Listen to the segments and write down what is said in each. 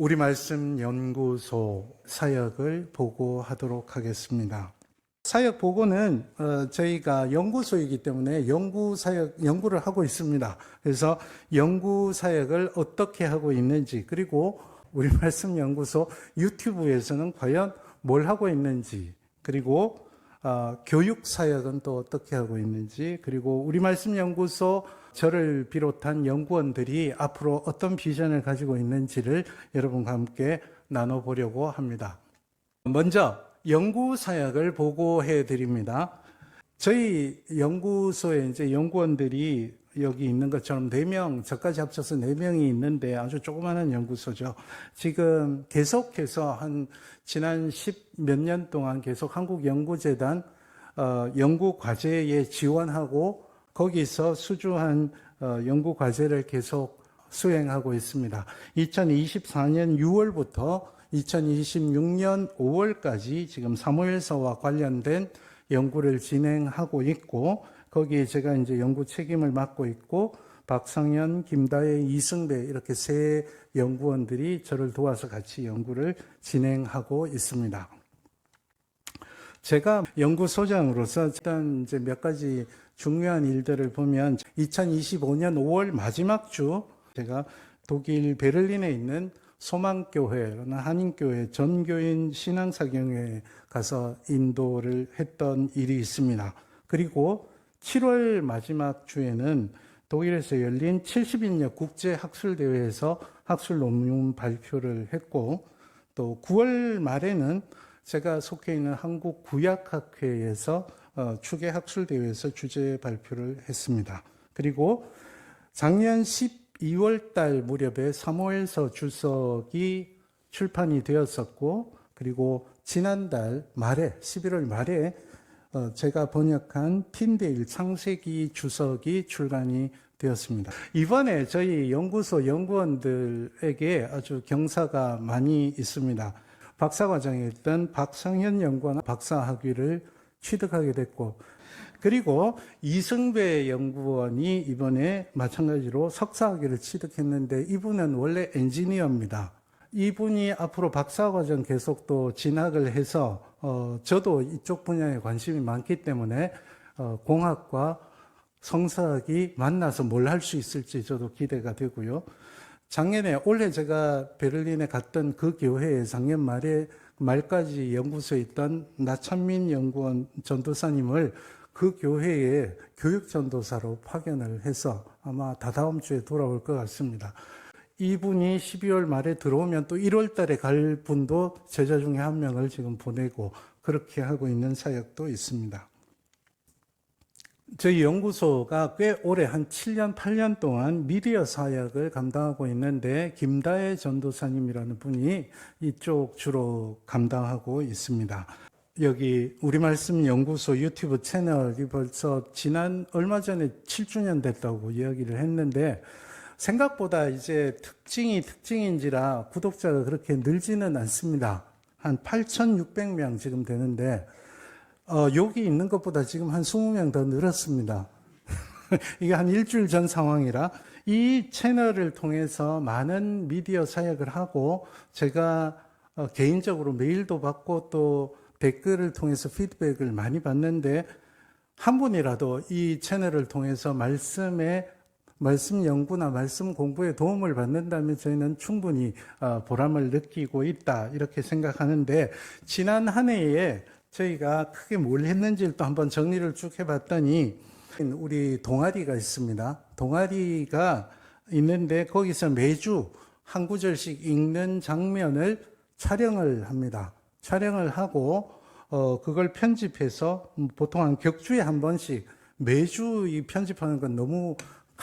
우리 말씀 연구소 사역을 보고하도록 하겠습니다. 사역 보고는 어, 저희가 연구소이기 때문에 연구 사역 연구를 하고 있습니다. 그래서 연구 사역을 어떻게 하고 있는지 그리고 우리 말씀 연구소 유튜브에서는 과연 뭘 하고 있는지 그리고 어, 교육 사역은 또 어떻게 하고 있는지 그리고 우리 말씀 연구소 저를 비롯한 연구원들이 앞으로 어떤 비전을 가지고 있는지를 여러분과 함께 나눠보려고 합니다. 먼저 연구 사역을 보고해 드립니다. 저희 연구소에 이제 연구원들이 여기 있는 것처럼 4명, 저까지 합쳐서 4명이 있는데 아주 조그마한 연구소죠. 지금 계속해서 한 지난 10 몇 년 동안 계속 한국연구재단 어, 연구 과제에 지원하고 거기서 수주한 어, 연구 과제를 계속 수행하고 있습니다. 2024년 6월부터 2026년 5월까지 지금 사무엘서와 관련된 연구를 진행하고 있고 거기에 제가 이제 연구 책임을 맡고 있고 박상현, 김다혜, 이승배 이렇게 세 연구원들이 저를 도와서 같이 연구를 진행하고 있습니다. 제가 연구소장으로서 일단 이제 몇 가지 중요한 일들을 보면 2025년 5월 마지막 주 제가 독일 베를린에 있는 소망교회나 한인교회 전교인 신앙사경회에 가서 인도를 했던 일이 있습니다. 그리고 7월 마지막 주에는 독일에서 열린 70인력 국제 학술 대회에서 학술 논문 발표를 했고 또 9월 말에는 제가 속해 있는 한국 구약학회에서 어, 추계학술 대회에서 주제 발표를 했습니다. 그리고 작년 12월 달 무렵에 사무엘서 주석이 출판이 되었었고 그리고 지난달 말에 11월 말에 어, 제가 번역한 틴데일 창세기 주석이 출간이 되었습니다. 이번에 저희 연구소 연구원들에게 아주 경사가 많이 있습니다. 박사과정에 있던 박상현 연구원 박사 학위를 취득하게 됐고, 그리고 이승배 연구원이 이번에 마찬가지로 석사 학위를 취득했는데 이분은 원래 엔지니어입니다. 이분이 앞으로 박사과정 계속 또 진학을 해서 어, 저도 이쪽 분야에 관심이 많기 때문에 어, 공학과 성사학이 만나서 뭘 할 수 있을지 저도 기대가 되고요. 작년에 올해 제가 베를린에 갔던 그 교회에 작년 말에 말까지 연구소에 있던 나찬민 연구원 전도사님을 그 교회에 교육 전도사로 파견을 해서 아마 다다음 주에 돌아올 것 같습니다. 이분이 12월 말에 들어오면 또 1월 달에 갈 분도 제자 중에 한 명을 지금 보내고 그렇게 하고 있는 사역도 있습니다. 저희 연구소가 꽤 오래 한 7년, 8년 동안 미디어 사역을 감당하고 있는데 김다혜 전도사님이라는 분이 이쪽 주로 감당하고 있습니다. 여기 우리 말씀 연구소 유튜브 채널이 벌써 지난 얼마 전에 7주년 됐다고 이야기를 했는데 생각보다 이제 특징이 특징인지라 구독자가 그렇게 늘지는 않습니다. 한 8,600명 지금 되는데 어, 여기 있는 것보다 지금 한 20명 더 늘었습니다. 이게 한 일주일 전 상황이라 이 채널을 통해서 많은 미디어 사역을 하고 제가 어, 개인적으로 메일도 받고 또 댓글을 통해서 피드백을 많이 받는데 한 분이라도 이 채널을 통해서 말씀에 말씀 연구나 말씀 공부에 도움을 받는다면 저희는 충분히 어, 보람을 느끼고 있다 이렇게 생각하는데 지난 한 해에 저희가 크게 뭘 했는지를 또 한번 정리를 쭉 해봤더니 우리 동아리가 있습니다. 동아리가 있는데 거기서 매주 한 구절씩 읽는 장면을 촬영을 합니다. 촬영을 하고 어 그걸 편집해서 보통 한 격주에 한 번씩 매주 이 편집하는 건 너무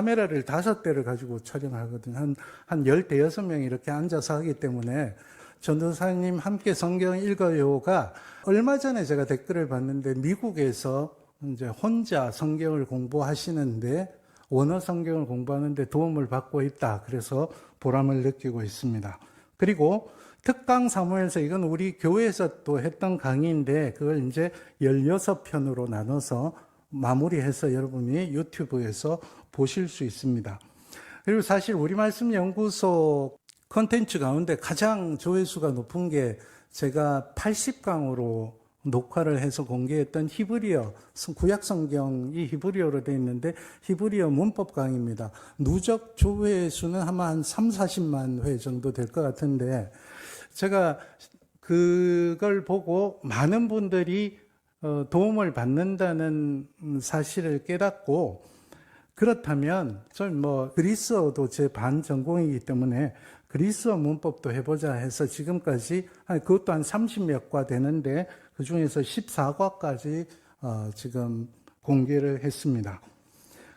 카메라를 다섯 대를 가지고 촬영하거든요. 한, 한 열 대 여섯 명이 이렇게 앉아서 하기 때문에 전도사님 함께 성경 읽어요가 얼마 전에 제가 댓글을 봤는데 미국에서 이제 혼자 성경을 공부하시는데 원어 성경을 공부하는데 도움을 받고 있다. 그래서 보람을 느끼고 있습니다. 그리고 특강 사무에서 이건 우리 교회에서 또 했던 강의인데 그걸 이제 16편으로 나눠서 마무리해서 여러분이 유튜브에서 보실 수 있습니다. 그리고 사실 우리 말씀 연구소 컨텐츠 가운데 가장 조회수가 높은 게 제가 80강으로 녹화를 해서 공개했던 히브리어 구약 성경이 히브리어로 되어 있는데 히브리어 문법 강의입니다. 누적 조회수는 아마 한 3, 40만 회 정도 될 것 같은데 제가 그걸 보고 많은 분들이 어, 도움을 받는다는 사실을 깨닫고 그렇다면 저뭐 그리스어도 제 반 전공이기 때문에 그리스어 문법도 해보자 해서 지금까지 한 그것도 한 30몇 과 되는데 그 중에서 14과까지 어, 지금 공개를 했습니다.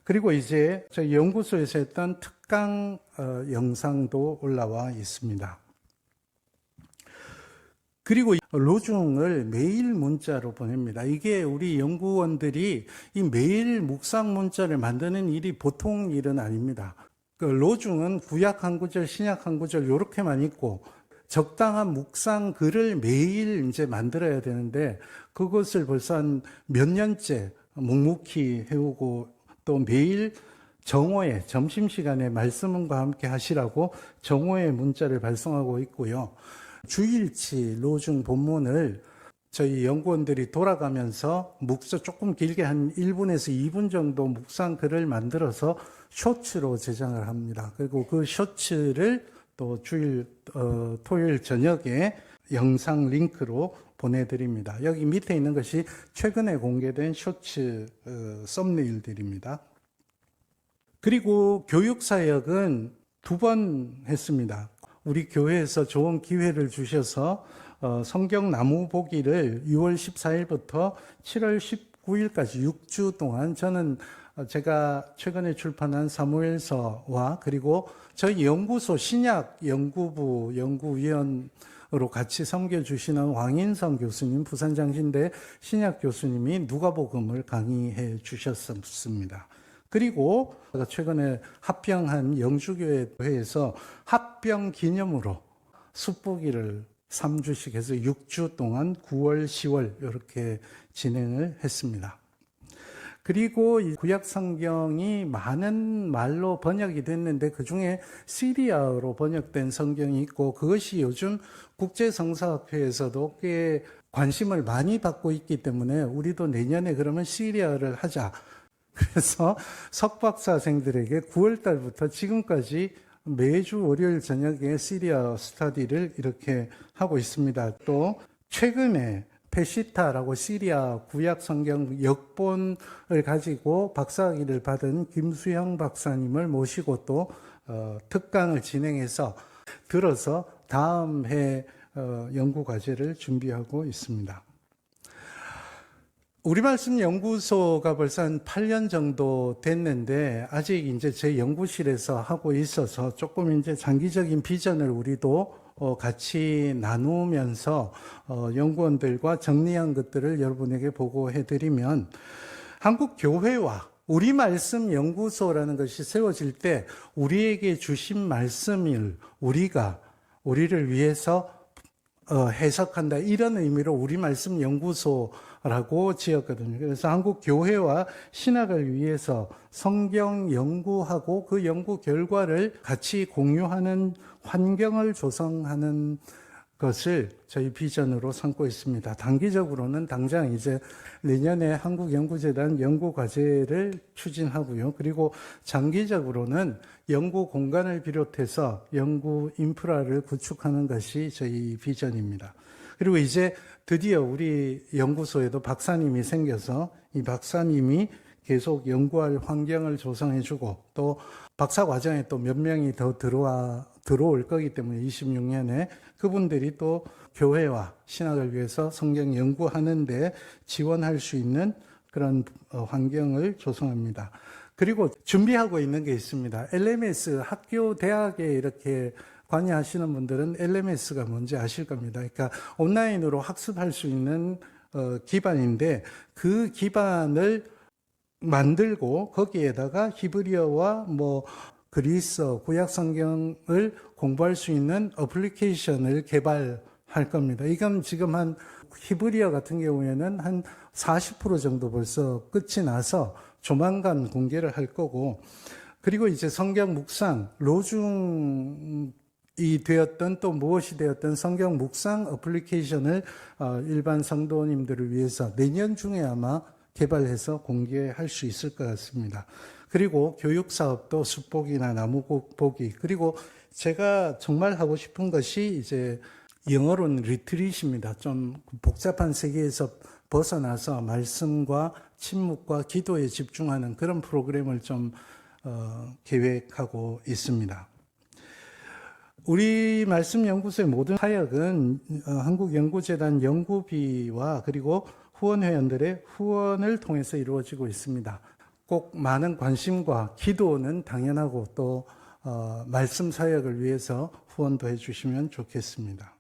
그리고 이제 저희 연구소에서 했던 특강 어, 영상도 올라와 있습니다. 그리고 로중을 매일 문자로 보냅니다. 이게 우리 연구원들이 이 매일 묵상 문자를 만드는 일이 보통 일은 아닙니다. 그 로중은 구약 한 구절, 신약 한 구절 요렇게만 있고 적당한 묵상 글을 매일 이제 만들어야 되는데 그것을 벌써 한 몇 년째 묵묵히 해오고 또 매일 정오에 점심시간에 말씀과 함께 하시라고 정오에 문자를 발송하고 있고요. 주일치 로중 본문을 저희 연구원들이 돌아가면서 묵서 조금 길게 한 1분에서 2분 정도 묵상 글을 만들어서 쇼츠로 제작을 합니다. 그리고 그 쇼츠를 또 주일 어, 토요일 저녁에 영상 링크로 보내드립니다. 여기 밑에 있는 것이 최근에 공개된 쇼츠 어, 썸네일들입니다. 그리고 교육사역은 두 번 했습니다. 우리 교회에서 좋은 기회를 주셔서 어, 성경 나무 보기를 6월 14일부터 7월 19일까지 6주 동안 저는 어, 제가 최근에 출판한 사무엘서와 그리고 저희 연구소 신약 연구부 연구위원 으로 같이 섬겨주시는 왕인성 교수님, 부산장신대 신약 교수님이 누가복음을 강의해 주셨습니다. 그리고 최근에 합병한 영주교회에서 합병 기념으로 숯보기를 3주씩 해서 6주 동안 9월, 10월 이렇게 진행을 했습니다. 그리고 이 구약 성경이 많은 말로 번역이 됐는데 그 중에 시리아어로 번역된 성경이 있고 그것이 요즘 국제 성사학회에서도 꽤 관심을 많이 받고 있기 때문에 우리도 내년에 그러면 시리아어를 하자. 그래서 석박사생들에게 9월 달부터 지금까지 매주 월요일 저녁에 시리아 스타디를 이렇게 하고 있습니다. 또 최근에 페시타라고 시리아 구약 성경 역본을 가지고 박사학위를 받은 김수영 박사님을 모시고 또 어, 특강을 진행해서 들어서 다음 해 어, 연구 과제를 준비하고 있습니다. 우리 말씀 연구소가 벌써 한 8년 정도 됐는데 아직 이제 제 연구실에서 하고 있어서 조금 이제 장기적인 비전을 우리도 어, 같이 나누면서 어, 연구원들과 정리한 것들을 여러분에게 보고해 드리면 한국 교회와 우리 말씀 연구소라는 것이 세워질 때 우리에게 주신 말씀을 우리가 우리를 위해서 어, 해석한다 이런 의미로 우리 말씀 연구소라고 지었거든요. 그래서 한국 교회와 신학을 위해서 성경 연구하고 그 연구 결과를 같이 공유하는 환경을 조성하는 것을 저희 비전으로 삼고 있습니다. 단기적으로는 당장 이제 내년에 한국연구재단 연구과제를 추진하고요. 그리고 장기적으로는 연구 공간을 비롯해서 연구 인프라를 구축하는 것이 저희 비전입니다. 그리고 이제 드디어 우리 연구소에도 박사님이 생겨서 이 박사님이 계속 연구할 환경을 조성해주고 또 박사 과정에 또 몇 명이 더 들어와 들어올 거기 때문에 26년에 그분들이 또 교회와 신학을 위해서 성경 연구하는데 지원할 수 있는 그런 어, 환경을 조성합니다. 그리고 준비하고 있는 게 있습니다. LMS 학교 대학에 이렇게 관여하시는 분들은 LMS가 뭔지 아실 겁니다. 그러니까 온라인으로 학습할 수 있는 어, 기반인데 그 기반을 만들고 거기에다가 히브리어와 뭐 그리스어 구약 성경을 공부할 수 있는 어플리케이션을 개발할 겁니다. 이건 지금 한 히브리어 같은 경우에는 한 40% 정도 벌써 끝이 나서 조만간 공개를 할 거고 그리고 이제 성경 묵상 로중 이 되었던 또 무엇이 되었던 성경 묵상 어플리케이션을 어, 일반 성도님들을 위해서 내년 중에 아마 개발해서 공개할 수 있을 것 같습니다. 그리고 교육 사업도 숲보기나 나무 보기 그리고 제가 정말 하고 싶은 것이 이제 영어로는 리트릿입니다. 좀 복잡한 세계에서 벗어나서 말씀과 침묵과 기도에 집중하는 그런 프로그램을 좀 어, 계획하고 있습니다. 우리 말씀 연구소의 모든 사역은 어, 한국 연구재단 연구비와 그리고 후원 회원들의 후원을 통해서 이루어지고 있습니다. 꼭 많은 관심과 기도는 당연하고 또 어, 말씀 사역을 위해서 후원도 해주시면 좋겠습니다.